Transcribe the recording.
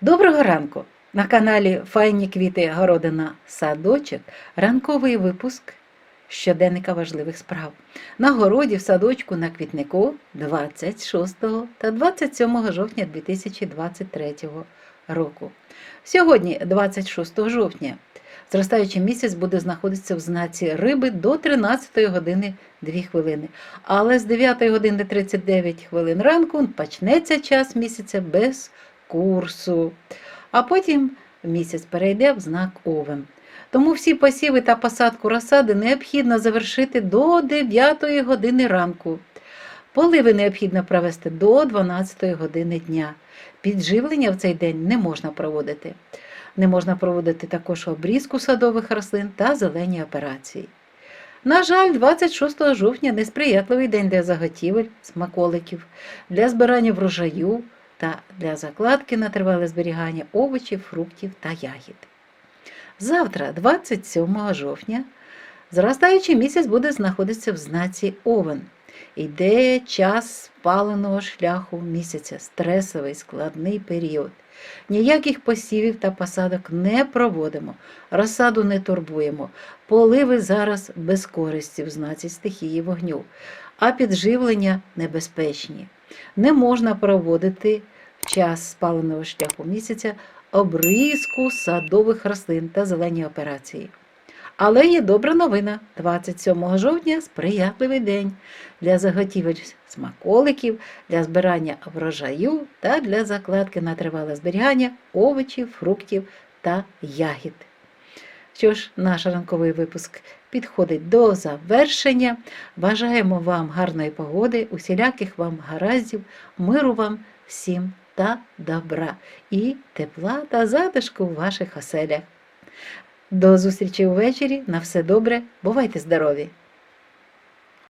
Доброго ранку! На каналі Файні квіти Городина Садочок ранковий випуск щоденника важливих справ. На городі в садочку на квітнику 26 та 27 жовтня 2023 року. Сьогодні, 26 жовтня, зростаючий місяць буде знаходитися в знаці риби до 13 години 2 хвилини. Але з 9 години 39 хвилин ранку почнеться час місяця без курсу. А потім місяць перейде в знак Овен. Тому всі посіви та посадку розсади необхідно завершити до 9 години ранку. Поливи необхідно провести до 12 години дня. Підживлення в цей день не можна проводити. Не можна проводити також обрізку садових рослин та зелені операції. На жаль, 26 жовтня несприятливий день для заготівель, смаколиків, для збирання врожаю та для закладки на тривале зберігання овочів, фруктів та ягід. Завтра, 27 жовтня, зростаючий місяць буде знаходитися в знаці Овен. Йде час спаленого шляху місяця, стресовий складний період. Ніяких посівів та посадок не проводимо, розсаду не турбуємо, поливи зараз без користі в знаці стихії вогню, а підживлення небезпечні. Не можна проводити в час спаленого шляху місяця обрізку садових рослин та зелені операції. Але є добра новина. 27 жовтня сприятливий день для заготівель смаколиків, для збирання врожаю та для закладки на тривале зберігання овочів, фруктів та ягід. Що ж, наш ранковий випуск підходить до завершення. Бажаємо вам гарної погоди, усіляких вам гараздів, миру вам всім та добра і тепла та затишку в ваших оселях. До зустрічі ввечері. На все добре. Бувайте здорові!